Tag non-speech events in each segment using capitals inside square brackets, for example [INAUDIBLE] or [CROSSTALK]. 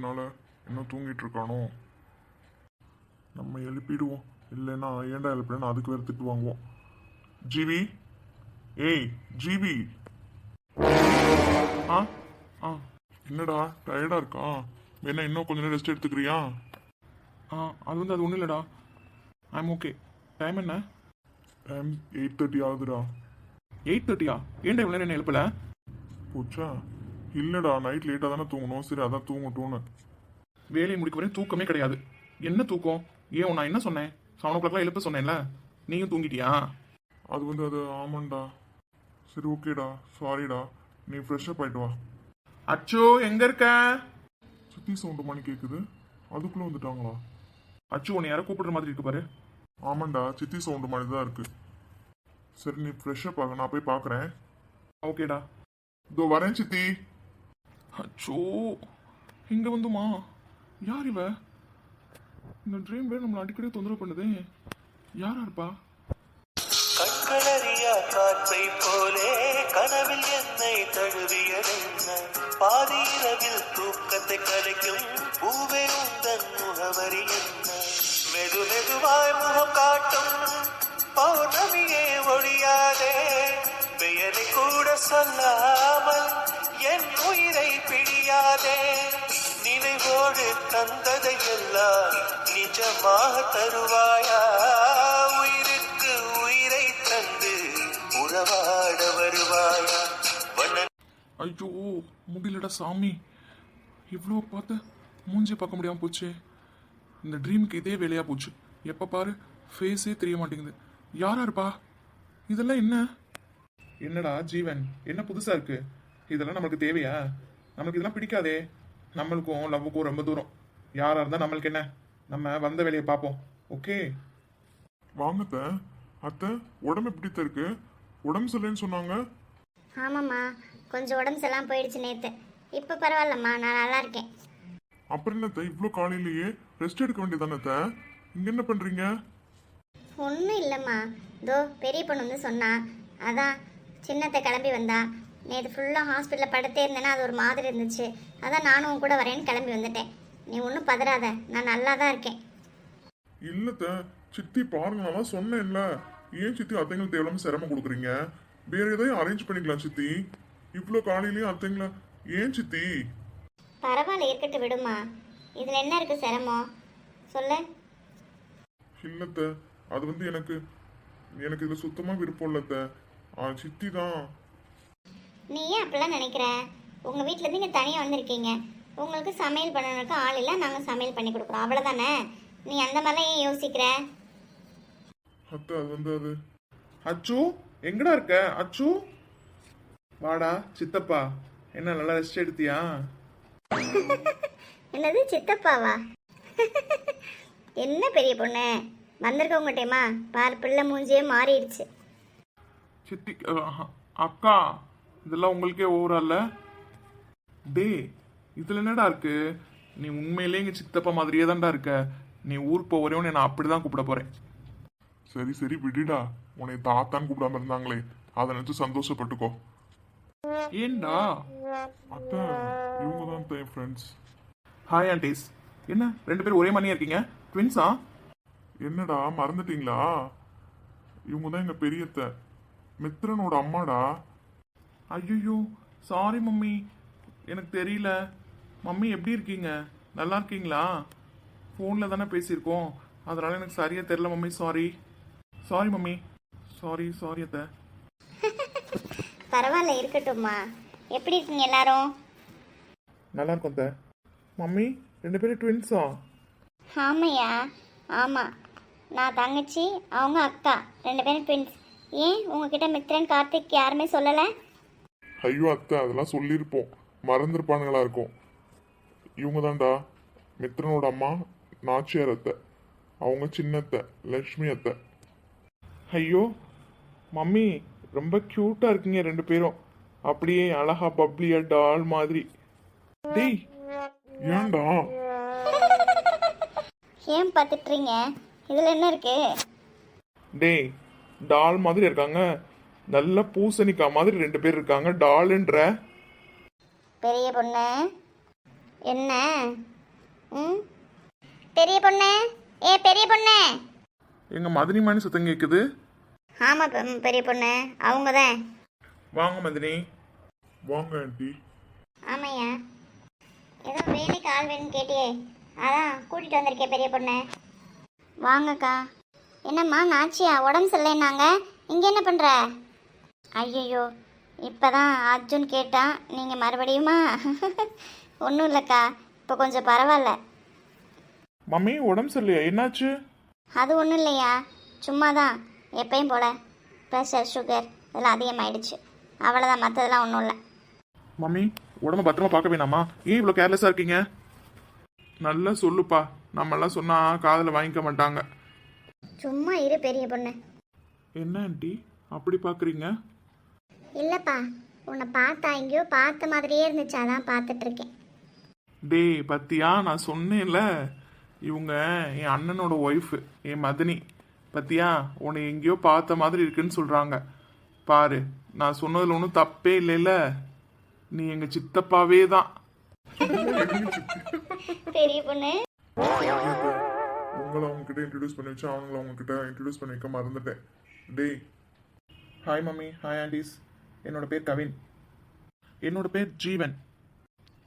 Late இன்னும் தூங்கிட்டு இருக்கானோ நம்ம எழுப்பிடுவோம். இல்லைன்னா ஏன்டா எழுப்பினா அதுக்கு வேறு திட்டு வாங்குவோம். ஜிவி? ஏய் ஜிவி! ஆ? ஆ. என்னடா டயர்டாக இருக்கா? வேணா இன்னும் கொஞ்ச நேரம் ரெஸ்ட் எடுத்துக்கிறியா? ஆ அது வந்து அது ஒன்றும் இல்லைடா. ஐம் ஓகே டைம் என்ன? டைம் எயிட் தேர்ட்டி ஆகுதுடா. எயிட் தேர்ட்டியா ஏன்டா இவ்வளோ நேரம் என்ன எழுப்பல? போச்சா? இல்லைடா நைட் லேட்டாக தானே தூங்கணும். சரி அதான் தூங்கட்டும்னு. வேலையை முடிக்க வரையும் தூக்கமே கிடையாது. என்ன தூக்கம்? ஏன் நான் என்ன சொன்னேன்? செவன் ஓ கிளாக்லாம் எழுப்ப சொன்னேன்ல. நீயும் தூங்கிட்டியா? அது வந்து அது ஆமாண்டா. சரி ஓகேடா சாரிடா நீ ஃப்ரெஷ்ஷப் ஆயிட்டு வா. அச்சோ எங்க இருக்க? சுத்தி சவுண்டு மணி கேக்குது. அதுக்குள்ள வந்துட்டாங்களா? அச்சு உன்னை யாரோ கூப்பிடுற மாதிரி இருக்கு பாரு. ஆமாண்டா சித்தி சவுண்டு மாதிரி தான் இருக்கு. சரி நீ ஃப்ரெஷ்ஷப் ஆக. நான் போய் பார்க்குறேன் ஓகேடா இதோ வரேன் சித்தி. அச்சோ இங்க வந்துமா? யார் இவ? இந்த ட்ரீம் வேறு நம்மளை அடிக்கடி தொந்தரவு பண்ணுதே. யாரா இருப்பா? கண்களறியா காற்றை போலே கனவில் என்னை தழுவியதென்ன பாதி இரவில் தூக்கத்தை கலைக்கும் பூவே உந்தன் முகவரி என்ன? மெது மெதுவாய் முகம் காட்டும் பௌர்ணமியே ஒழியாதே. பெயரை கூட சொல்லாமல் என் உயிரை பிழியாதே நினைவோடு தந்ததையெல்லாம் நிஜமாக தருவாயா? உயிருக்கு உயிரை தந்து உறவாட வருவாயா? ஐயோ முடியலடா சாமி. இவ்வளோ பார்த்து மூஞ்சி பார்க்க முடியாமல் போச்சே. இந்த ட்ரீமுக்கு இதே வேலையாக போச்சு. எப்போ பாரு ஃபேஸே தெரிய மாட்டேங்குது. யாரா இருப்பா இதெல்லாம் என்ன? என்னடா ஜீவன்? என்ன புதுசாக இருக்குது இதெல்லாம் நமக்கு தேவையா? நமக்கு இதெல்லாம் பிடிக்காதே? நம்மளுக்கும் லவ்வுக்கும் ரொம்ப தூரம். யாராக இருந்தால் நம்மளுக்கு என்ன? நம்ம வந்த வேலையை பார்ப்போம். ஓகே வாங்கத்த அத்தை. உடம்பு எப்படி இருக்கு? உடம்பு சரியில்லைன்னு சொன்னாங்க. ஆமாம்மா. கொஞ்சம் உடம்பு சரியில்லாம போயிடுச்சு நேற்று இப்போ பரவாயில்லம்மா. நான் நல்லா இருக்கேன். அப்புறம் என்னத்த இவ்வளோ காலையிலேயே ரெஸ்ட் எடுக்க வேண்டியதானத்த இங்க என்ன பண்றீங்க? ஒன்றும் இல்லைம்மா. இதோ பெரிய பொண்ணு வந்து சொன்னா அதான் சின்னத்தை கிளம்பி வந்தா நேற்று ஃபுல்லாக ஹாஸ்பிட்டலில் படுத்தே இருந்தேன்னா அது ஒரு மாதிரி இருந்துச்சு. அதான் நானும் கூட வரேன்னு கிளம்பி வந்துட்டேன். நீ ஒன்றும் பதறாத. நான் நல்லா தான் இருக்கேன். இல்லத்த சித்தி பாருங்க நான் சொன்னேன்ல. ஏன் சித்தி அத்தைங்களுக்கு தேவையில்லாம சிரமம் கொடுக்குறீங்க? வேற எதையும் அரேஞ்ச் பண்ணிக்கலாம் சித்தி. இவ்வளோ காலையிலேயே அத்தைங்கள. ஏன் சித்தி? பரவாயில்ல இருக்கட்டும் விடுமா. இதில் என்ன இருக்குது சிரமம்? சொல்லு. இல்லத்த அது வந்து எனக்கு எனக்கு இதுல சுத்தமா விருப்பம் இல்லத்த. சித்தி தான் நீ ஏன் அப்படிலாம் நினைக்கிற? உங்கள் வீட்டிலேருந்து நீங்கள் தனியாக வந்திருக்கீங்க. உங்களுக்கு சமையல் பண்ணணுக்கு ஆள் இல்லை நாங்கள் சமையல் பண்ணி கொடுக்குறோம். அவ்வளோதானே நீ அந்த மாதிரிலாம் ஏன் யோசிக்கிற? அத்தை அது வந்து அது. அச்சு எங்கடா இருக்க? அச்சு? வாடா சித்தப்பா. என்ன நல்லா ரெஸ்ட் எடுத்தியா? [LAUGHS] என்னது சித்தப்பாவா? [LAUGHS] என்ன பெரிய பொண்ணு? வந்திருக்கவங்க டேமா பார் பிள்ளை மூஞ்சியே மாறிடுச்சு. சித்தி அக்கா. இதெல்லாம் உங்களுக்கே ஓவரா டே இதுல என்னடா இருக்கு? நீ உண்மையிலேயே எங்க சித்தப்பா மாதிரியே தான்டா இருக்க. நீ ஊருக்கு போவரையும் நான் அப்படிதான் கூப்பிட போறேன். சரி சரி விடுடா. உன்னை தாத்தான்னு கூப்பிடாம இருந்தாங்களே. அதை நினைச்சு சந்தோஷப்பட்டுக்கோ. ஏன்டா அத்தை இவங்க தான் என் ஃப்ரெண்ட்ஸ் ஹாய் ஆண்டிஸ் என்ன ரெண்டு பேரும் ஒரே மாதிரியா இருக்கீங்க? ட்வின்ஸா என்னடா மறந்துட்டீங்களா? இவங்க தான் எங்க பெரியத்த. மித்ரனோட அம்மாடா. ஐயோ சாரி மம்மி. எனக்கு தெரியல. மம்மி எப்படி இருக்கீங்க? நல்லா இருக்கீங்களா? ஃபோனில் தானே பேசியிருக்கோம். அதனால எனக்கு சரியாக தெரில mummy sorry sorry mummy. Sorry sorry அத்தை. [LAUGHS] பரவாயில்ல இருக்கட்டும்மா. எப்படி இருக்கீங்க எல்லாரும்? நல்லா இருக்கும் அத்தை. மம்மி ரெண்டு பேரும் ட்வின்ஸா ஆமையா? ஆமாம் நான் தங்கச்சி அவங்க அக்கா. ரெண்டு பேரும் ட்வின்ஸ் ஏன் உங்ககிட்ட மித்ரன் கார்த்திக் யாருமே சொல்லலை? ஐயோ அத்தை அதெல்லாம் சொல்லியிருப்போம். மறந்துருப்பானுங்களா இருக்கும். இவங்க தான்டா மித்ரனோட அம்மா நாச்சியார் அத்தை. அவங்க சின்னத்தை லக்ஷ்மி அத்தை. ஐயோ மம்மி ரொம்ப க்யூட்டாக இருக்கீங்க ரெண்டு பேரும். அப்படியே அழகா பப்ளியா டால் மாதிரி. டேய் ஏன்டா? ஏன் பார்த்துட்றீங்க இதில் என்ன இருக்கு? டேய் டால் மாதிரி இருக்காங்க. நல்ல பூசணிக்காய் மாதிரி ரெண்டு பேர் இருக்காங்க. டால்ன்ற. பெரிய பொண்ணு. என்ன? ம்? பெரிய பொண்ணு? ஏ பெரிய பொண்ணு? எங்க மதினி மணி சத்தம் கேக்குது. ஆமாம் பெ- பெரிய பொண்ணு. அவங்க தான் வாங்க மதினி. வாங்க ஆண்டி. ஆமாய்யா ஏதோ வேலைக்கு ஆள் வேணும்னு கேட்டியே. அதான் கூட்டிகிட்டு வந்திருக்கேன் பெரிய பொண்ணு. வாங்கக்கா. என்னம்மா நாச்சியா உடம்பு சரியில்லைன்னாங்க. இங்கே என்ன பண்ணுற ஐயையோ இப்போ தான் அர்ஜுன் கேட்டான் நீங்கள் மறுபடியுமா? [LAUGHS] ஒன்றும் இல்லைக்கா இப்போ கொஞ்சம் பரவாயில்ல. மம்மி உடம்பு சரியில்லையா? என்னாச்சு? அது ஒன்றும் இல்லையா சும்மா தான் எப்பயும் போல. ப்ரெஷர் சுகர் இதெல்லாம் அதிகமாயிடுச்சு. அவ்வளோதான் மற்றதெல்லாம் ஒன்றும் இல்லை. மம்மி உடம்ப பத்திரமா பார்க்க வேணாமா? ஏன் இவ்வளோ கேர்லெஸ்ஸாக இருக்கீங்க? நல்லா சொல்லுப்பா. நம்மெல்லாம் சொன்னா காதில் வாங்கிக்க மாட்டாங்க. சும்மா இரு பெரிய பொண்ணு. என்ன ஆண்டி? அப்படி பார்க்குறீங்க இல்லைப்பா உன்னை பார்த்தா எங்கேயோ பார்த்த மாதிரியே இருந்துச்சு அதான் பார்த்துட்டு இருக்கேன் டேய் பத்தியா நான் சொன்னேன்ல இவங்க என் அண்ணனோட ஒய்ஃபு என் மதினி. பத்தியா உன்னை எங்கேயோ பார்த்த மாதிரி இருக்குன்னு சொல்கிறாங்க பாரு நான் சொன்னதில் ஒன்றும் தப்பே இல்லைல்ல. நீ எங்கள் சித்தப்பாவே தான். பெரிய பொண்ணு. உங்களை அவங்ககிட்ட இன்ட்ரடியூஸ் பண்ணி வச்சு அவங்கள அவங்ககிட்ட இன்ட்ரடியூஸ் பண்ணி வைக்க மறந்துட்டேன். டேய் ஹாய் மம்மி ஹாய் ஆண்டிஸ் என்னோட பேர் கவின். என்னோட பேர் ஜீவன்.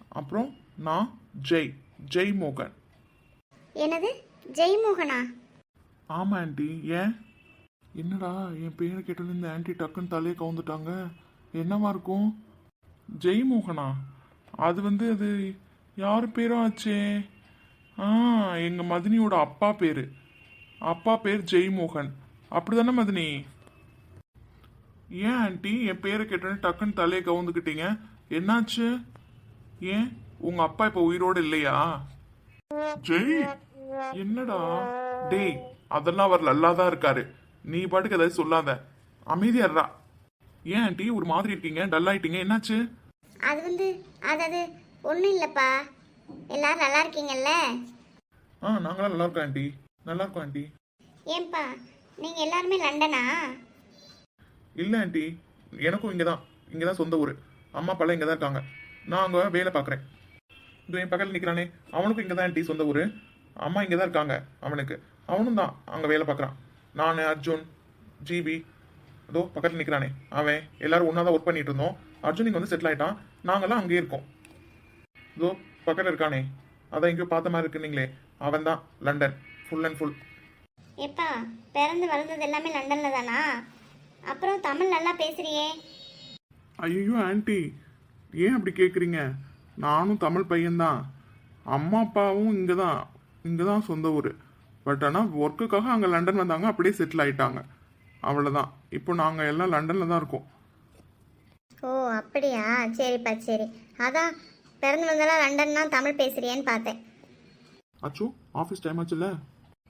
அப்புறம் நான் ஜெய் ஜெய் மோகன். என்னது? ஜெய்மோகனா ஆமாம் ஆண்டி. ஏன்? என்னடா என் பேரை கேட்டது இந்த ஆண்டி டக்குன்னு தலையை கவுந்துட்டாங்க. என்னவா இருக்கும்? ஜெய்மோகனா அது வந்து அது யார் பேரும் ஆச்சே? ஆ எங்கள் மதினியோட அப்பா பேர். அப்பா பேர் ஜெய்மோகன் அப்படிதானே மதினி? ஏன் ஆண்டி? என் பேரை கேட்டோன்னே டக்குன்னு தலையை கவுந்துக்கிட்டீங்க. என்னாச்சு? ஏன்? உங்கள் அப்பா இப்போ உயிரோடு இல்லையா? ஜெய்! என்னடா? டேய் அதெல்லாம் அவர் நல்லா தான் இருக்காரு. நீ பாட்டுக்கு ஏதாவது சொல்லாத. அமைதியாடுறா ஏன் ஆண்டி? ஒரு மாதிரி இருக்கீங்க டல் ஆயிட்டீங்க. என்னாச்சு? அது வந்து அது அது ஒன்றும் இல்லைப்பா. எல்லாரும் நல்லா இருக்கீங்கல்ல? ஆ நாங்களாம் நல்லா இருக்கோம் ஆண்டி. நல்லா இருக்கோம் ஆண்டி. ஏன்பா நீங்கள் எல்லாருமே லண்டனா? இல்லை ஆண்டி எனக்கும் இங்கே தான் இங்கே தான் சொந்த ஊர். அம்மா அப்பாலாம் இங்கே தான் இருக்காங்க. நான் அங்கே வேலை பார்க்குறேன். இது என் பக்கத்தில் நிற்கிறானே அவனுக்கும் இங்கே தான் ஆண்டி சொந்த ஊர். அம்மா இங்கே தான் இருக்காங்க அவனுக்கு. அவனும் தான் அங்கே வேலை பார்க்குறான். நான் அர்ஜுன் ஜிபி அதோ பக்கத்தில் நிற்கிறானே அவன் எல்லாரும் ஒன்றா தான் ஒர்க் பண்ணிட்டு இருந்தோம். அர்ஜுன் இங்கே வந்து செட்டில் ஆகிட்டான் நாங்களாம் அங்கேயே இருக்கோம். இதோ பக்கத்தில் இருக்கானே அதான் எங்கேயோ பார்த்த மாதிரி இருக்குன்னீங்களே அவன் தான் லண்டன் ஃபுல் அண்ட் ஃபுல் எப்பா பிறந்து வளர்ந்தது எல்லாமே லண்டனில் தானா? அப்புறம் தமிழ் நல்லா பேசுறியே. ஐயோ ஆண்டி. ஏன் அப்படி கேட்குறீங்க நானும் தமிழ் பையன்தான். அம்மா அப்பாவும் இங்கே தான் இங்கே தான் சொந்த ஊர். பட் ஆனால் ஒர்க்குக்காக அங்கே லண்டன் வந்தாங்க. அப்படியே செட்டில் ஆயிட்டாங்க. அவ்வளோதான் இப்போ நாங்கள் எல்லாம் லண்டனில் தான் இருக்கோம். ஓ அப்படியா? சரிப்பா சரி. அதான் பிறந்து வந்தெல்லாம் லண்டன்னா தமிழ் பேசுறியேன்னு பார்த்தேன். அச்சோ ஆஃபீஸ் டைம் ஆச்சுல்ல?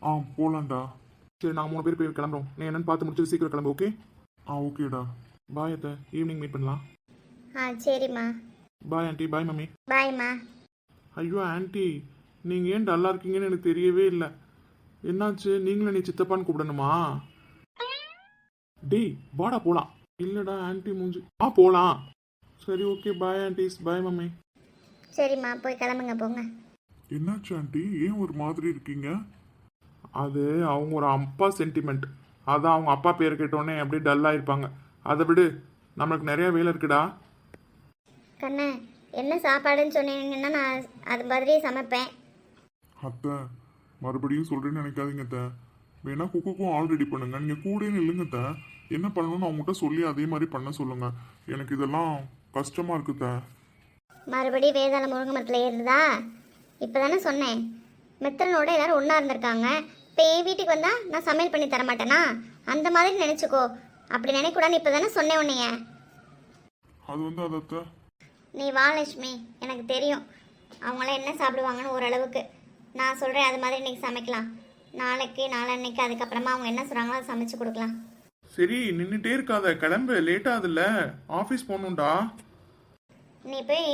ஆ போகலாம்டா சரி நாங்கள் மூணு பேர் போய் கிளம்புறோம். நீ என்னன்னு பார்த்து முடிச்சு சீக்கிரம் கிளம்பு ஓகே ஆ ஓகேடா. பாய் அத்தை. ஈவினிங் மீட் பண்ணலாம். ஆ சரிம்மா. பாய் ஆண்டி பாய் மம்மி பாய்மா ஐயோ ஆன்ட்டி நீங்கள் ஏன் டல்லாக இருக்கீங்கன்னு எனக்கு தெரியவே இல்லை. என்னாச்சு? நீங்களும் நீ சித்தப்பான்னு கூப்பிடணுமா? டேய் வாடா போலாம். இல்லடா ஆன்ட்டி மூஞ்சி. ஆ போலாம். சரி okay bye aunties bye mummy சரிம்மா போய் கிளம்புங்க போங்க. என்னாச்சு ஆண்டி ஏன் ஒரு மாதிரி இருக்கீங்க? அது அவங்க ஒரு அப்பா சென்டிமெண்ட் அதான் அவங்க அப்பா பேர் கேட்டோடனே அப்படியே டல்லாக இருப்பாங்க அதை விடு நம்மளுக்கு நிறைய வேலை இருக்குடா. கண்ணே என்ன சாப்பாடுன்னு சொன்னீங்கன்னா நான் அது மாதிரியே சமைப்பேன். அத்தை மறுபடியும் சொல்றேன்னு நினைக்காதீங்க அத்தை. வேணா குக்குக்கும் ஆல் ரெடி பண்ணுங்க. நீங்க கூட நில்லுங்க அத்தை. என்ன பண்ணணும்னு அவங்ககிட்ட சொல்லி அதே மாதிரி பண்ண சொல்லுங்க. எனக்கு இதெல்லாம் கஷ்டமா இருக்கு அத்தை. மறுபடியும் வேதாள முருங்கை மரத்தில் ஏறுதா? இப்போ தானே சொன்னேன். மித்திரனோட எல்லாரும் ஒன்றா இருந்திருக்காங்க. இப்போ என் வீட்டுக்கு வந்தால் நான் சமையல் பண்ணி தர மாட்டேனா அந்த மாதிரி நினச்சிக்கோ. அப்படி நினைக்கூடாதுன்னு இப்போ தானே சொன்னேன் உன்னைய. அது வந்து நீ வா லட்சுமி. எனக்கு தெரியும். அவங்களாம் என்ன சாப்பிடுவாங்கன்னு ஓரளவுக்கு. நான் சொல்கிறேன் அது மாதிரி இன்னைக்கு சமைக்கலாம். நாளைக்கு நாளன்னைக்கு அதுக்கப்புறமா அவங்க என்ன சொல்கிறாங்களோ அதை சமைச்சு கொடுக்கலாம். சரி நின்றுட்டே இருக்காத. கிளம்பு. லேட் ஆகுதுல்ல. ஆஃபீஸ் போகணும்டா. நீ போய்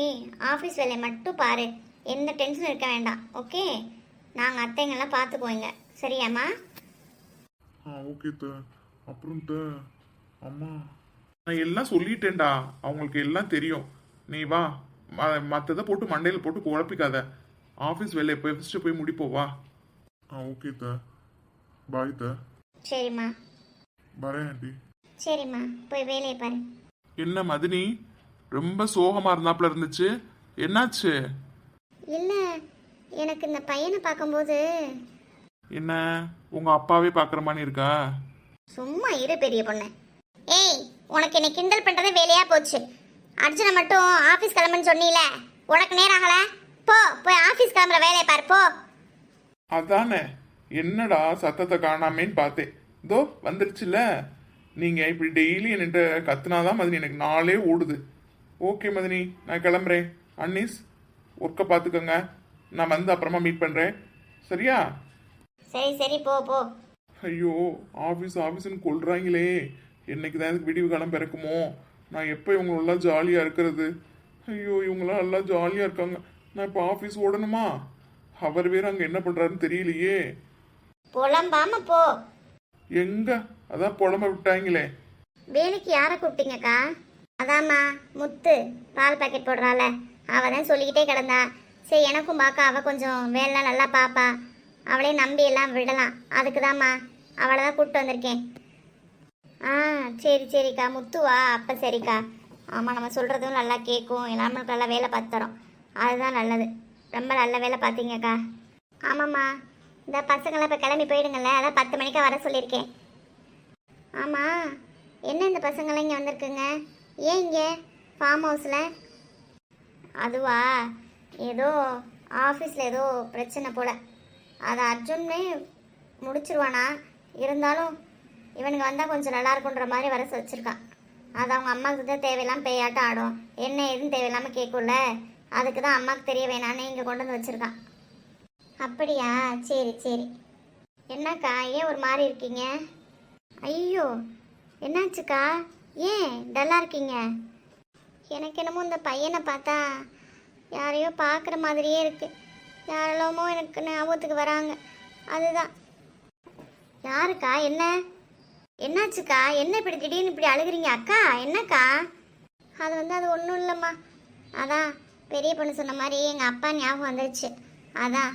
ஆஃபீஸ் வேலையை மட்டும் பாரு. எந்த டென்ஷனும் இருக்க வேண்டாம். ஓகே நாங்கள் அத்தைங்கெல்லாம் பார்த்துக்குவோங்க சரியாம்மா. ஆ ஓகே அப்புறம் அத்தை அம்மா நான் எல்லாம் சொல்லிட்டேன்டா. அவங்களுக்கு எல்லாம் தெரியும். நீ வா. மற்றதை போட்டு மண்டையில் போட்டு குழப்பிக்காத. ஆஃபீஸ் வேலையை போய் ஃபஸ்ட்டு போய் முடிப்போவா ஆ ஓகே த. பாய் த. சரிம்மா. வரேன் ஆண்டி சரிம்மா. போய் வேலையை பாரு. என்ன மதினி? ரொம்ப சோகமா இருந்தாப்புல இருந்துச்சு. என்னாச்சு? இல்லை. எனக்கு இந்த பையனை பார்க்கும்போது என்ன? உங்க அப்பாவே பார்க்குற மாதிரி இருக்கா? சும்மா இரு பெரிய பொண்ணு. ஏய் உனக்கு என்னை கிண்டல் பண்ணுறது வேலையா போச்சு. அர்ஜுனை மட்டும் ஆஃபீஸ் கிளம்புன்னு சொன்னீல. உனக்கு நேரம் ஆகல? போ போய் ஆஃபீஸ் கிளம்புற வேலையை பாரு போ. அதானே. என்னடா சத்தத்தை காணாமேன்னு பார்த்தேன். இதோ வந்துருச்சுல. நீங்க இப்படி டெய்லி என்கிட்ட கத்துனாதான் மதினி எனக்கு நாளே ஓடுது. ஓகே மதினி நான் கிளம்புறேன். அன்னீஸ் ஒர்க்கை பார்த்துக்கோங்க. நான் வந்து அப்புறமா மீட் பண்ணுறேன் சரியா? சரி சரி போ போ. ஐயோ ஆஃபீஸ் ஆஃபீஸ்னு கொள்றாங்களே என்னைக்கு தான் எனக்கு விடிவு காலம் பிறக்குமோ? நான் எப்போ இவங்களெல்லாம் ஜாலியாக இருக்கிறது? ஐயோ இவங்களாம் எல்லாம் ஜாலியாக இருக்காங்க. நான் இப்போ ஆஃபீஸ் ஓடணுமா? அவர் வேற அங்கே என்ன பண்ணுறாருன்னு தெரியலையே. புலம்பாம போ. எங்க? அதான் புலம்ப விட்டாங்களே. வேலைக்கு யாரை கூப்பிட்டீங்கக்கா? அதாம்மா முத்து பால் பாக்கெட் போடுறாள. அவ தான் சொல்லிக்கிட்டே கிடந்தா. சரி எனக்கும் பார்க்க அவ கொஞ்சம் வேலை நல்லா பாப்பா. அவளே நம்பி எல்லாம் விடலாம். அதுக்கு தாம்மா அவளை தான் கூப்பிட்டு வந்திருக்கேன். ஆ சரி சரிக்கா. முத்துவா அப்போ சரிக்கா. ஆமாம் நம்ம சொல்கிறதும் நல்லா கேட்கும். எல்லாமே நல்லா வேலை பார்த்து தரோம். அதுதான் நல்லது. ரொம்ப நல்ல வேலை பார்த்தீங்கக்கா. ஆமாம்மா. இந்த பசங்களாம் இப்போ கிளம்பி போயிடுங்கள்ல அதான் பத்து மணிக்கா வர சொல்லியிருக்கேன். ஆமாம் என்ன இந்த பசங்களாம் இங்கே வந்திருக்குங்க? ஏன் இங்கே? ஃபார்ம் ஹவுஸில் அதுவா? ஏதோ ஆஃபீஸில் ஏதோ பிரச்சனை போல். அதை அர்ஜுனே முடிச்சிருவானா? இருந்தாலும் இவனுக்கு வந்தால் கொஞ்சம் நல்லா இருக்குன்ற மாதிரி வர வச்சுருக்கான் அது அவங்க அம்மாவுக்கு தான் தேவையில்லாமல் பேயாட்டம் ஆடும். என்ன ஏதுன்னு தேவையில்லாமல் கேட்கும்ல அதுக்கு தான் அம்மாவுக்கு தெரிய வேணான்னு இங்கே கொண்டு வந்து வச்சுருக்கான். அப்படியா? சரி சரி. என்னக்கா ஏன் ஒரு மாதிரி இருக்கீங்க? ஐயோ என்னாச்சுக்கா? ஏன் டல்லாக இருக்கீங்க? எனக்கு என்னமோ இந்த பையனை பார்த்தா யாரையோ பார்க்குற மாதிரியே இருக்குது யாரெல்லாமோ எனக்கு ஞாபகத்துக்கு வராங்க. அதுதான். யாருக்கா? என்ன? என்னாச்சுக்கா? என்ன இப்படி திடீர்னு இப்படி அழுகுறீங்க? அக்கா என்னக்கா? அது வந்து அது ஒன்றும் இல்லைம்மா. அதான் பெரிய பொண்ணு சொன்ன மாதிரி எங்கள் அப்பா ஞாபகம் வந்துருச்சு. அதான்.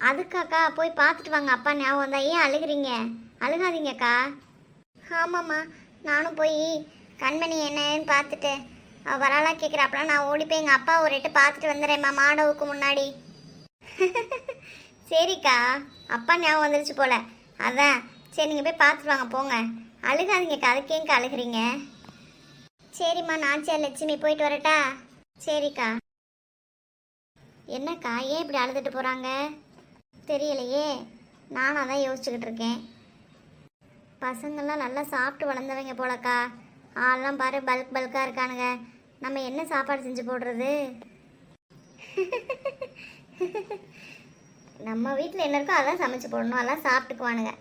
அதுக்காக்கா போய் பார்த்துட்டு வாங்க. அப்பா ஞாபகம் வந்தா ஏன் அழுகுறீங்க? அழுகாதீங்கக்கா. ஆமாம்மா. நானும் போய் கண்மணி என்னன்னு பார்த்துட்டு அவள் வராளா கேட்குறாப்பெல்லாம் நான் ஓடி போய் எங்கள் அப்பா ஒரு எட்டு பார்த்துட்டு வந்துடுறேம்மா மாடவுக்கு முன்னாடி. [LAUGHS] சரிக்கா. அப்பா ஞாபகம் வந்துருச்சு போல. அதான். சரி நீங்கள் போய் பார்த்துட்டு வாங்க போங்க. அழுகாதீங்கக்கா. அதுக்கேங்க அழுகுறீங்க? சரிம்மா நான் நாச்சியார் லட்சுமி போயிட்டு வரட்டா? சரிக்கா. என்னக்கா ஏன் இப்படி அழுதுட்டு போகிறாங்க தெரியலையே. நானும் அதான் யோசிச்சுக்கிட்டு இருக்கேன். பசங்கள்லாம் நல்லா சாப்பிட்டு வளர்ந்தவங்க போலக்கா. ஆள்லாம் பாரு பல்க் பல்காக இருக்கானுங்க. நம்ம என்ன சாப்பாடு செஞ்சு போடுறது? [LAUGHS] நம்ம வீட்டில் என்ன இருக்கோ அதான் சமைச்சு போடணும். அதான் சாப்பிட்டுக்குவானுங்க.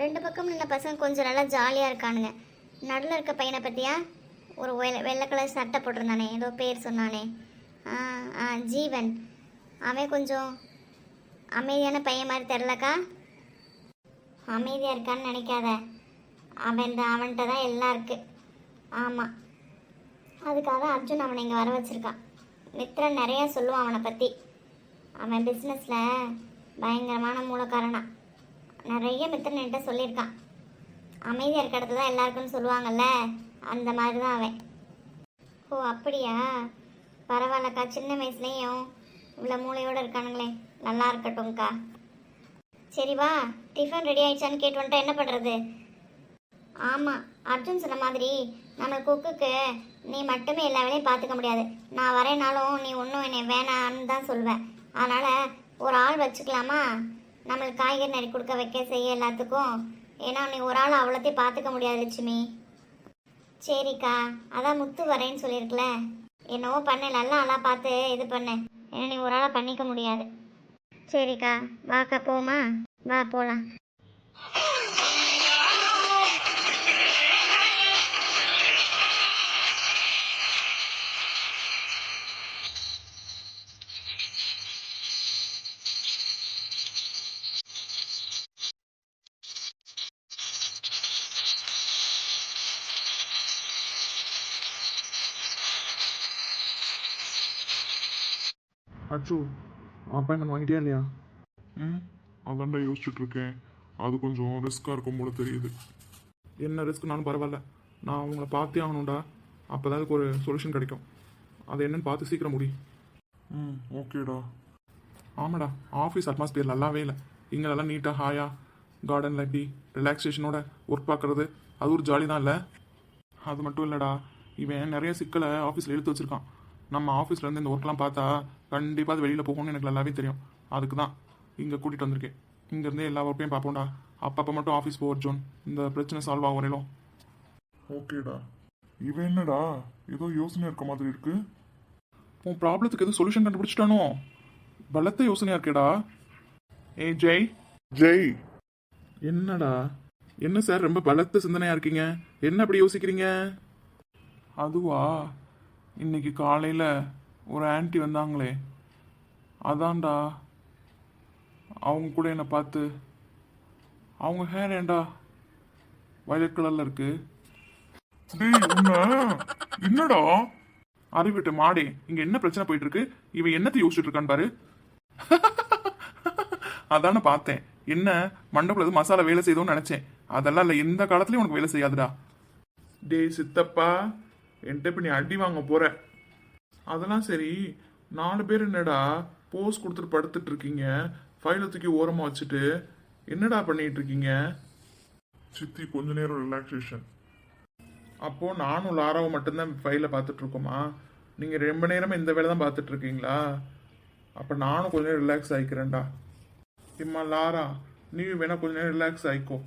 ரெண்டு பக்கம் நின்ன பசங்க கொஞ்சம் நல்லா ஜாலியாக இருக்கானுங்க. நடுவில் இருக்க பையனை பற்றியா ஒரு வெள்ளை வெள்ளை கலர் சட்டை போட்டிருந்தானே. ஏதோ பேர் சொன்னானே. ஆ ஆ ஜீவன். அவன் கொஞ்சம் அமைதியான பையன் மாதிரி தெரிலக்கா? அமைதியாக இருக்கான்னு நினைக்காத. அவன் அவன்கிட்ட தான் எல்லாம் இருக்குது ஆமாம் அதுக்காக அர்ஜுன் அவனை இங்கே வர வச்சுருக்கான். மித்ரன் நிறையா சொல்லுவான் அவனை பற்றி அவன் பிஸ்னஸில் பயங்கரமான மூலக்காரனா. நிறைய மித்திரன் என்கிட்ட சொல்லியிருக்கான். அமைதியாக இருக்க இடத்துல தான் எல்லாருக்கும்னு சொல்லுவாங்கல்ல அந்த மாதிரி தான் அவன். ஓ அப்படியா? பரவாயில்லக்கா சின்ன வயசுலேயும் இவ்வளோ மூளையோடு இருக்கானுங்களே. நல்லா இருக்கட்டும்க்கா. சரி வா டிஃபன் ரெடி ஆயிடுச்சான்னு கேட்டு வந்துட்டா என்ன பண்ணுறது ஆமாம் அர்ஜுன் சொன்ன மாதிரி நம்ம குக்குக்கு நீ மட்டுமே எல்லா வேலையும் பார்த்துக்க முடியாது. நான் வரேனாலும் நீ ஒன்றும் என்னை வேணான்னு தான் சொல்வேன் அதனால் ஒரு ஆள் வச்சுக்கலாமா? நம்மளுக்கு காய்கறி நறுக்கி கொடுக்க வைக்க செய்ய எல்லாத்துக்கும். ஏன்னா நீ ஒரு ஆள் அவ்வளோத்தையும் பார்த்துக்க முடியாது லட்சுமி. சரிக்கா அதான் முத்து வரேன்னு சொல்லியிருக்கல. என்னவோ பண்ண நல்லா ஆளாக பார்த்து இது பண்ணு. ஏன்னா நீ ஒரு ஆளாக பண்ணிக்க முடியாது. சரிக்கா வாக்கா போமா வா போகலாம் அச்சு அப்பாயின்மெண்ட் வாங்கிட்டியா இல்லையா? ம்? அதான்டா யோசிச்சுட்டு இருக்கேன் அது கொஞ்சம் ரிஸ்க்காக இருக்கும் போல தெரியுது. என்ன ரிஸ்க்னாலும் பரவாயில்ல. நான் அவங்கள பார்த்தே ஆகணும்டா. அப்போ தான் அதுக்கு ஒரு சொல்யூஷன் கிடைக்கும். அது என்னன்னு பார்த்து சீக்கிரம் முடி. ம் ஓகேடா. ஆமாடா. ஆஃபீஸ் அட்மாஸ்பியர் நல்லாவே இல்லை. இங்கெல்லாம் நீட்டாக ஹாயாக கார்டனில் இப்படி ரிலாக்ஸேஷனோட ஒர்க் பார்க்குறது அது ஒரு ஜாலி தான் இல்லை? அது மட்டும் இல்லைடா. இவன் நிறைய சிக்கலை ஆஃபீஸில் இழுத்து வச்சிருக்கான். நம்ம ஆஃபீஸ்லேருந்து இந்த ஒர்க்லாம் பார்த்தா கண்டிப்பாக அது வெளியில் போகணும்னு எனக்கு நல்லாவே தெரியும். அதுக்கு தான் இங்கே கூட்டிகிட்டு வந்திருக்கேன். இங்கேருந்தே எல்லா ஒர்க்கையும் பார்ப்போம்டா. அப்பப்போ மட்டும் ஆஃபீஸ் போவோம் ஜோன் இந்த பிரச்சனை சால்வ் ஆகும் வரையிலும். ஓகேடா. இவன் என்னடா? ஏதோ யோசனை இருக்க மாதிரி இருக்கு. உன் ப்ராப்ளத்துக்கு எதுவும் சொல்யூஷன் கண்டுபிடிச்சிட்டானோ? பலத்த யோசனையா இருக்கேடா. ஏய் ஜெய். ஜெய். என்னடா? என்ன சார் ரொம்ப பலத்த சிந்தனையா இருக்கீங்க? என்ன அப்படி யோசிக்கிறீங்க? அதுவா? இன்னைக்கு காலையில ஒரு ஆன்ட்டி வந்தாங்களே. அதான்டா. அவங்க கூட என்னை பார்த்து அவங்க ஹேர் ஏண்டா வயலட் கலர்ல இருக்கு? டேய் என்னடா? அறிவிட்டு மாடே இங்க என்ன பிரச்சனை போயிட்டு இருக்கு இவன் என்னத்தை யோசிச்சுட்டு இருக்கான்னு பாரு. [LAUGHS] அதான பார்த்தேன். என்ன மண்டபத்துல எதுவும் மசாலா வேலை செய்தோன்னு நினைச்சேன். அதெல்லாம் இல்ல எந்த காலத்துலயும் உனக்கு வேலை செய்யாதுடா. டேய் சித்தப்பா என்கிட்ட இப்ப நீ அடி வாங்க போற. அதெல்லாம் சரி நாலு பேர் என்னடா போஸ் கொடுத்துட்டு படுத்துட்டு இருக்கீங்க? ஃபைலை தூக்கி ஓரமா வச்சுட்டு என்னடா பண்ணிட்டு இருக்கீங்க? சித்தி கொஞ்ச நேரம் ரிலாக்ஸேஷன் அப்போ நானும் லாராவும் மட்டும்தான் ஃபைலை பார்த்துட்டு இருக்கோமா? நீங்க ரொம்ப நேரமா இந்த வேலை தான் பார்த்துட்டு இருக்கீங்களா? அப்ப நானும் கொஞ்ச நேரம் ரிலாக்ஸ் ஆயிக்கிறேன்டா. இம்மா லாரா நீ வேணா கொஞ்ச நேரம் ரிலாக்ஸ் ஆயிக்கோ.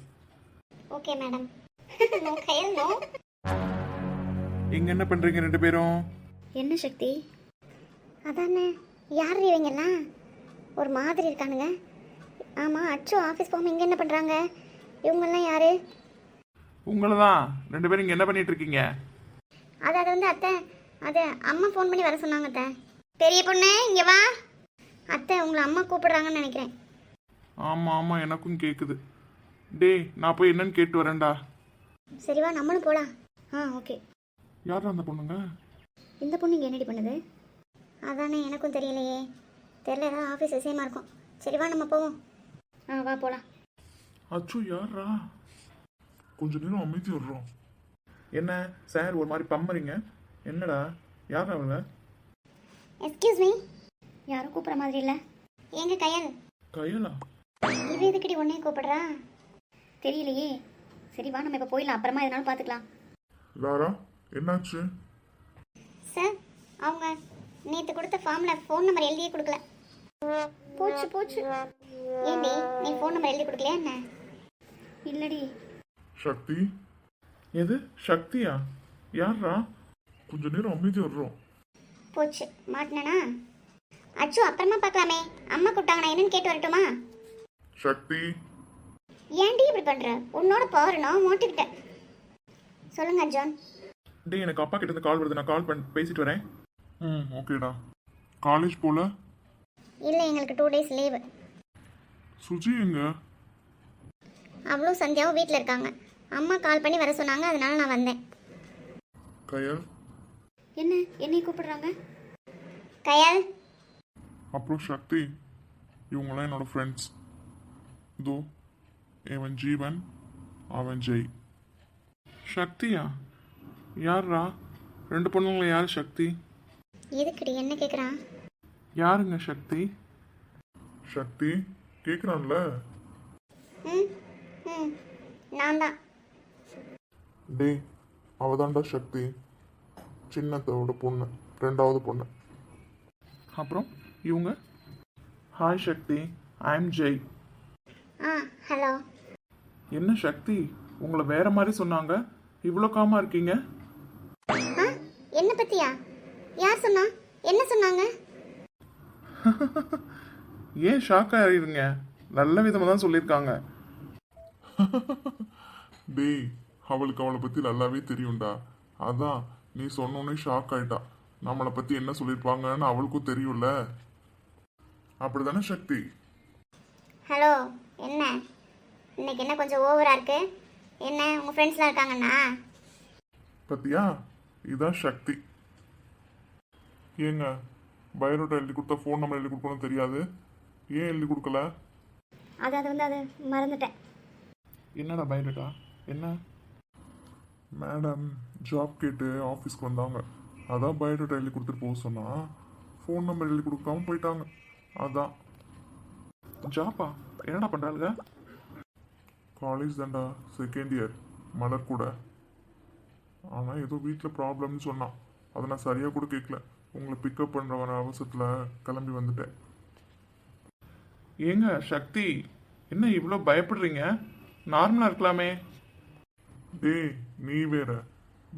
ஓகே [LAUGHS] மேடம் இங்க என்ன பண்றீங்க ரெண்டு பேரும்? என்ன சக்தி? அதானே யார் இவங்கெல்லாம்? ஒரு மாதிரி இருக்கானுங்க. ஆமாம் அச்சு ஆஃபீஸ் போகாமல் இங்கே என்ன பண்ணுறாங்க இவங்கெல்லாம் யாரு? உங்களை தான் ரெண்டு பேரும் இங்க என்ன பண்ணிட்டு இருக்கீங்க? அது அது வந்து அத்தை. அது அம்மா ஃபோன் பண்ணி வர சொன்னாங்க அத்தை. பெரிய பொண்ணு இங்கே வா. அத்தை உங்களை அம்மா கூப்பிடுறாங்கன்னு நினைக்கிறேன். ஆமா ஆமா எனக்கும் கேக்குது. டேய் நான் போய் என்னன்னு கேட்டு வரேன்டா. சரி வா நம்மளும் போகலாம் ஆ ஓகே. யாரா அந்த பொண்ணுங்க? இந்த பொண்ணு இங்கே என்னடி பண்ணுது? அதானே எனக்கும் தெரியலையே. தெரியல ஏதாவது ஆஃபீஸ் விஷயமா இருக்கும். சரி வா நம்ம போவோம். ஆ வா போகலாம் அச்சு யாரா கொஞ்ச நேரம் அமைதி வர்றோம் என்ன சார் ஒரு மாதிரி பம்மறீங்க? என்னடா? யார் அவள எக்ஸ்கியூஸ் மீ யாரும் கூப்பிட்ற மாதிரி இல்லை. எங்க கயல்? கையலா? இவ எதுக்கடி உன்னைய கூப்பிடுறா? தெரியலையே. சரி வா நம்ம இப்போ போயிடலாம். அப்புறமா எதனாலும் பார்த்துக்கலாம் லாரா என்னாச்சு? அவங்க நேற்று கொடுத்த ஃபார்மில் ஃபோன் நம்பர் எழுதியே கொடுக்கல. போச்சு போச்சு. ஏண்டி நீ ஃபோன் நம்பர் எழுதி கொடுக்கலையா என்ன? இல்லடி. சக்தி? எது? சக்தியா? யாரா கொஞ்ச நேரம் அமைதி வர்றோம் போச்சு. மாட்டினனா? அச்சு அப்புறமா பார்க்கலாமே. அம்மா கூப்பிட்டாங்க நான் என்னன்னு கேட்டு வரட்டுமா? சக்தி? ஏன்டி இப்படி பண்ற? உன்னோட பவர் நான் மோட்டிக்கிட்டேன் சொல்லுங்க ஜான் டேய் எனக்கு அப்பா கிட்ட இருந்து கால் வருது. நான் கால் பண்ணி பேசிட்டு வரேன். ம் ஓகேடா. காலேஜ் போல? இல்லை எங்களுக்கு டூ டேஸ் லீவு சுஜி எங்க? அவ்வளோ சந்தியாவும் வீட்டில் இருக்காங்க. அம்மா கால் பண்ணி வர சொன்னாங்க அதனால நான் வந்தேன். கயல்? என்ன என்னை கூப்பிடுறாங்க? கயல்? அப்புறம் சக்தி. இவங்களாம் என்னோட ஃப்ரெண்ட்ஸ் இதோ இவன் ஜீவன் அவன் ஜெய். சக்தியா? யாரா ரெண்டு பொண்ணுங்கள யார் சக்தி? எதுக்குடி? என்ன கேட்குறான் யாருங்க சக்தி? சக்தி கேட்குறான்ல ம் ம் நான் தான். டேய் அவதான்டா சக்தி. சின்னத்தோட பொண்ணு ரெண்டாவது பொண்ணு. அப்புறம் இவங்க? Hi Shakti I am Jai ah hello என்ன சக்தி? உங்களை வேற மாதிரி சொன்னாங்க. இவ்வளோ காமா இருக்கீங்க? ஆ என்ன பற்றியா யார் சொன்னா? என்ன சொன்னாங்க? [LAUGHS] ஏன் ஷாக் ஆகிருங்க நல்ல விதமாக தான் சொல்லியிருக்காங்க. [LAUGHS] டேய் அவளுக்கு அவளை பற்றி நல்லாவே தெரியும்டா. அதான் நீ சொன்னோன்னே ஷாக் ஆயிட்டா. நம்மளை பற்றி என்ன சொல்லியிருப்பாங்கன்னு அவளுக்கும் தெரியும்ல. அப்படிதானே சக்தி? ஹலோ என்ன? இன்னைக்கு என்ன கொஞ்சம் ஓவராக இருக்கு? என்ன உங்கள் ஃப்ரெண்ட்ஸ்லாம் இருக்காங்கண்ணா பத்தியா? இதான் சக்தி. ஏங்க பயோடேட்டா எழுதி கொடுத்தா ஃபோன் நம்பர் எழுதி கொடுக்கணும் தெரியாது. ஏன் எழுதி கொடுக்கல? அது அது வந்து அது மறந்துட்டேன். என்னடா பயோடேட்டா என்ன? மேடம் ஜாப் கேட்டு ஆஃபீஸ்க்கு வந்தாங்க. அதான் பயோடேட்டா எழுதி கொடுத்துட்டு போக சொன்னா ஃபோன் நம்பர் எழுதி கொடுக்காம போயிட்டாங்க. அதான். ஜாப்பா என்னடா பண்ணுறாளுங்க காலேஜ் தான்டா செகண்ட் இயர் மலர் கூட. ஆனால் ஏதோ வீட்டில் ப்ராப்ளம்னு சொன்னான். அதை நான் சரியாக கூட கேட்கல உங்களை பிக்கப் பண்ணுறவன அவசரத்தில் கிளம்பி வந்துட்டேன். ஏங்க சக்தி என்ன இவ்வளோ பயப்படுறீங்க? நார்மலாக இருக்கலாமே. டேய் நீ வேற.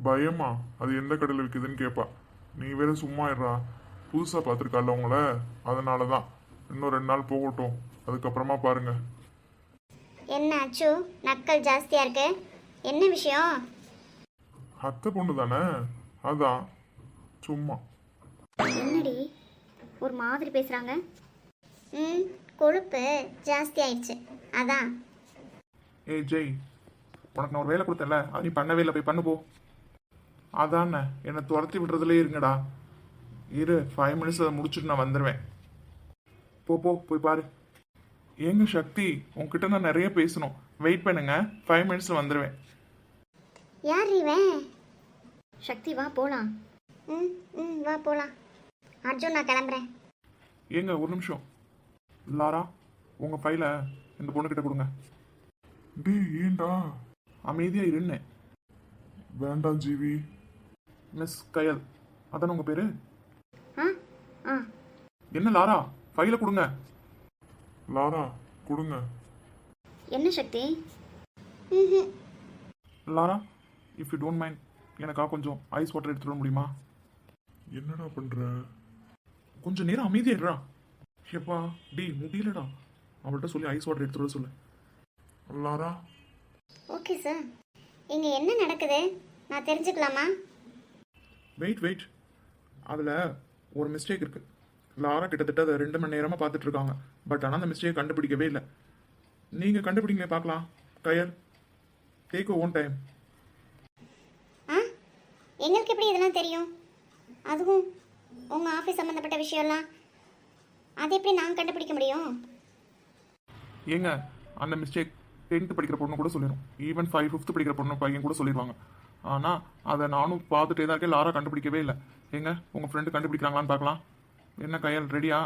பயமா? அது எந்த கடையில் விற்குதுன்னு கேட்பா நீ வேற சும்மா இருடா. புதுசாக பார்த்துருக்கால உங்கள? அதனால தான் இன்னும் ரெண்டு நாள் போகட்டும். அதுக்கப்புறமா பாருங்க. என்ன அச்சு? நக்கல் ஜாஸ்தியாக இருக்கு. என்ன விஷயம்? அத்தை பொண்ணு தானே அதான். சும்மா. என்னடி? ஒரு மாதிரி பேசுகிறாங்க ம் கொழுப்பு ஜாஸ்தி ஆயிடுச்சு. அதான். ஏய் ஜெய் உனக்கு நான் ஒரு வேலை கொடுத்தேன்ல அது நீ பண்ணவே இல்லை போய் பண்ணு போ. அதானே என்னை துரத்தி விடுறதுலே இருங்கடா. இரு ஃபைவ் மினிட்ஸ் அதை முடிச்சுட்டு நான் வந்துடுவேன் போ போ போய் பாரு. ஏங்க சக்தி உன்கிட்ட நான் நிறைய பேசணும். வெயிட் பண்ணுங்க ஃபைவ் மினிட்ஸில் வந்துடுவேன் யார் இவன்? சக்தி வா போகலாம் ம் ம் வா போகலாம் அர்ஜுன் நான் கிளம்புறேன். ஏங்க ஒரு நிமிஷம். லாரா உங்கள் ஃபைலை இந்த பொண்ணுக்கிட்ட கொடுங்க. டேய் ஏன்டா? அமைதியாக இருன்னு. வேண்டாம் ஜீவி. மிஸ் கயல். அதானே உங்கள் பேர்? ஆ ஆ. என்ன லாரா? ஃபைலை கொடுங்க. லாரா கொடுங்க. என்ன Shakti? Lara if you don't mind எனக்கா கொஞ்சம் ஐஸ் வாட்டர் எடுத்துட முடியுமா? என்னடா பண்ற? கொஞ்சம் நேரம் அமைதியாடுறா எப்பா டி முடியலடா. அவள்கிட்ட சொல்லி ஐஸ் வாட்டர் எடுத்துட சொல்லு. லாரா. ஓகே சார் இங்கே என்ன நடக்குது? நான் தெரிஞ்சுக்கலாமா? வெயிட் வெயிட் அதில் ஒரு மிஸ்டேக் இருக்கு. லாரா கிட்டத்தட்ட அதை ரெண்டு மணி நேரமாக பார்த்துட்டு இருக்காங்க. பட் ஆனால் அந்த மிஸ்டேக் கண்டுபிடிக்கவே இல்லை. நீங்கள் கண்டுபிடிங்க பார்க்கலாம். கயல் டேக் ஓன் டைம் ஆ? எங்களுக்கு எப்படி இதெல்லாம் தெரியும்? அதுவும் உங்கள் ஆஃபீஸ் சம்மந்தப்பட்ட விஷயம்லாம் அதை எப்படி நான் கண்டுபிடிக்க முடியும்? ஏங்க அந்த மிஸ்டேக் டென்த்து படிக்கிற பொண்ணு கூட சொல்லிடும் ஈவன் ஃபைவ் ஃபிஃப்த் படிக்கிற பொண்ணு பையன் கூட சொல்லிடுவாங்க ஆனால் அதை நானும் பார்த்துட்டே தான் இருக்கேன் லாரா கண்டுபிடிக்கவே இல்லை. ஏங்க உங்கள் ஃப்ரெண்டு கண்டுபிடிக்கிறாங்களான்னு பார்க்கலாம். என்ன கையல் ரெடியா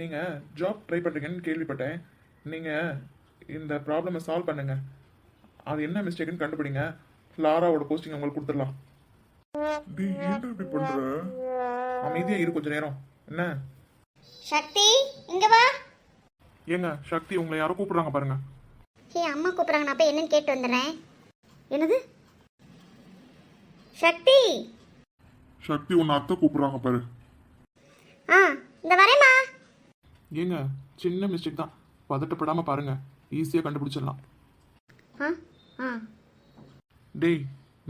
நீங்கள் ஜாப் ட்ரை பண்ணுறீங்கன்னு கேள்விப்பட்டேன். நீங்கள் இந்த ப்ராப்ளமை சால்வ் பண்ணுங்க. அது என்ன மிஸ்டேக்குன்னு கண்டுபிடிங்க. லாராவோட போஸ்டிங் உங்களுக்கு கொடுத்துடலாம். டேய் ஏன்டா இப்படி பண்ற? அமைதியாக இரு கொஞ்ச நேரம். என்ன? சக்தி இங்கே வா. ஏங்க சக்தி உங்களை யாரோ கூப்பிடுறாங்க பாருங்க. ஏ அம்மா கூப்பிட்றாங்க. நான் போய் என்னன்னு கேட்டு வந்துடுறேன். என்னது? சக்தி. சக்தி உன்னை அத்தை கூப்பிடுறாங்க பாரு. ஆ இந்த வரேம்மா. ஏங்க சின்ன மிஸ்டேக் தான். பதட்டப்படாமல் பாருங்க. ஈஸியாக கண்டுபிடிச்சிடலாம். ஆ ஆ. டேய்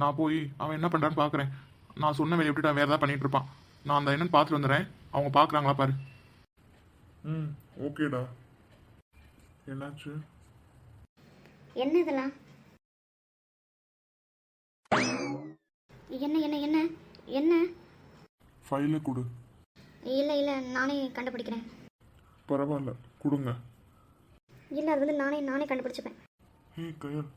நான் போய் அவன் என்ன பண்ணுறான்னு பார்க்குறேன் நான் சொன்ன வேலையை விட்டுட்டு அவன் வேறு ஏதாவது பண்ணிட்டு இருப்பான். நான் அந்த என்னன்னு பார்த்துட்டு வந்துடுறேன். அவங்க பார்க்குறாங்களா பாரு. ம் ஓகேடா. என்னாச்சு? என்ன இதெல்லாம்? என்ன என்ன என்ன? என்ன? ஃபைலை கொடு. இல்லை இல்லை நானே கண்டுபிடிக்கிறேன். பரவாயில்ல கொடுங்க. இல்லை அது வந்து நானே நானே கண்டுபிடிச்சிப்பேன். ஹே கயல்.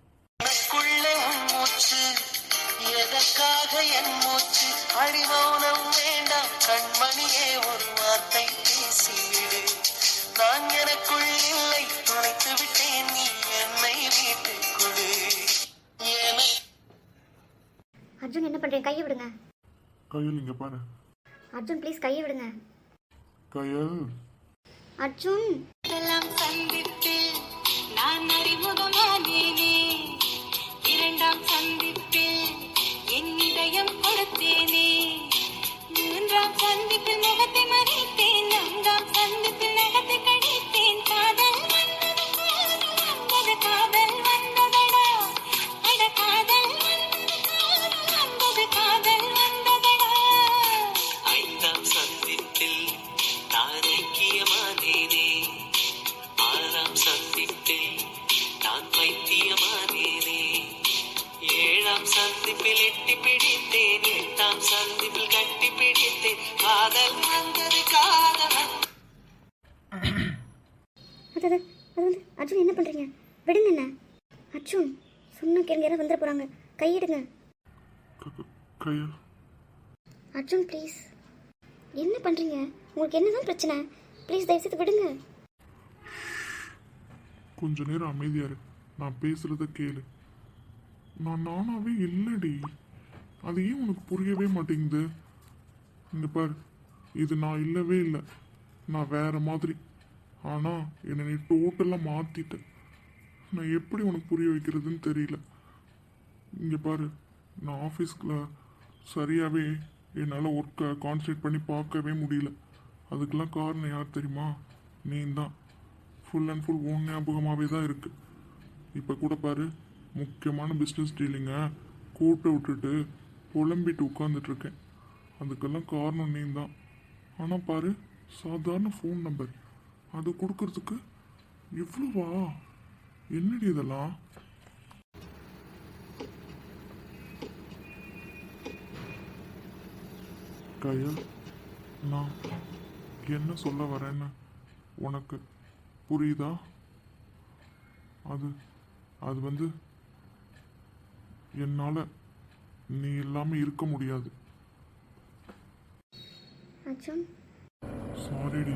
மூச்சு அடிமௌனம் வேண்டாம். கண்மணியே ஒரு வார்த்தை பேசிவிடு. நான் எனக்குள் இல்லை துணைத்து விட்டேன். நீ என்னை வீட்டுக் கொடு. என அர்ஜுன் என்ன பண்ணுறேன் கையை விடுங்க. கயல் இங்க பாரு. அர்ஜுன் ப்ளீஸ் கையை விடுங்க. கயல். அர்ஜுன். எல்லாம் சந்திப்பில் நான் அறிமுகமானேனே. இரண்டாம் சந்திப்பில் இதயம் மூன்றாம் சந்திப்பில் முகத்தை மறைத்தேன் நான்காம் சந்திப்பில் நகத்தை கழித்தேன் காதல் காதல். கையிடுங்க. க- க- கையல் அர்ஜுன் ப்ளீஸ் என்ன பண்ணுறீங்க உங்களுக்கு என்னதான் பிரச்சனை? ப்ளீஸ் தயவுசெய்து விடுங்க. கொஞ்ச நேரம் அமைதியா இரு. நான் பேசுறத கேளு. நான் நானாவே இல்லடி. அது ஏன் உனக்கு புரியவே மாட்டேங்குது? இங்க பாரு. இது நான் இல்லவே இல்லை. நான் வேற மாதிரி. ஆனா என்னை நீ டோட்டலாக மாத்திட்ட. நான் எப்படி உனக்கு புரிய வைக்கிறதுன்னு தெரியல. இங்கே பாரு நான் ஆஃபீஸ்க்குள்ள சரியாகவே என்னால் ஒர்க்கை கான்சன்ட்ரேட் பண்ணி பார்க்கவே முடியல. அதுக்கெல்லாம் காரணம் யார் தெரியுமா? நீ தான் ஃபுல் அண்ட் ஃபுல் உன் ஞாபகமாகவே தான் இருக்குது இப்போ கூட பாரு முக்கியமான பிஸ்னஸ் டீலிங்கை கூட்ட விட்டுட்டு புலம்பிட்டு உட்காந்துட்டு இருக்கேன் அதுக்கெல்லாம் காரணம் நீ தான் ஆனால் பாரு சாதாரண ஃபோன் நம்பர் அது கொடுக்கறதுக்கு இவ்வளோவா என்னடி இதெல்லாம்? கயல் நான் என்ன சொல்ல வரேன்னு உனக்கு புரியுதா? அது அது வந்து என்னால் நீ இல்லாமல் இருக்க முடியாது. சாரிடி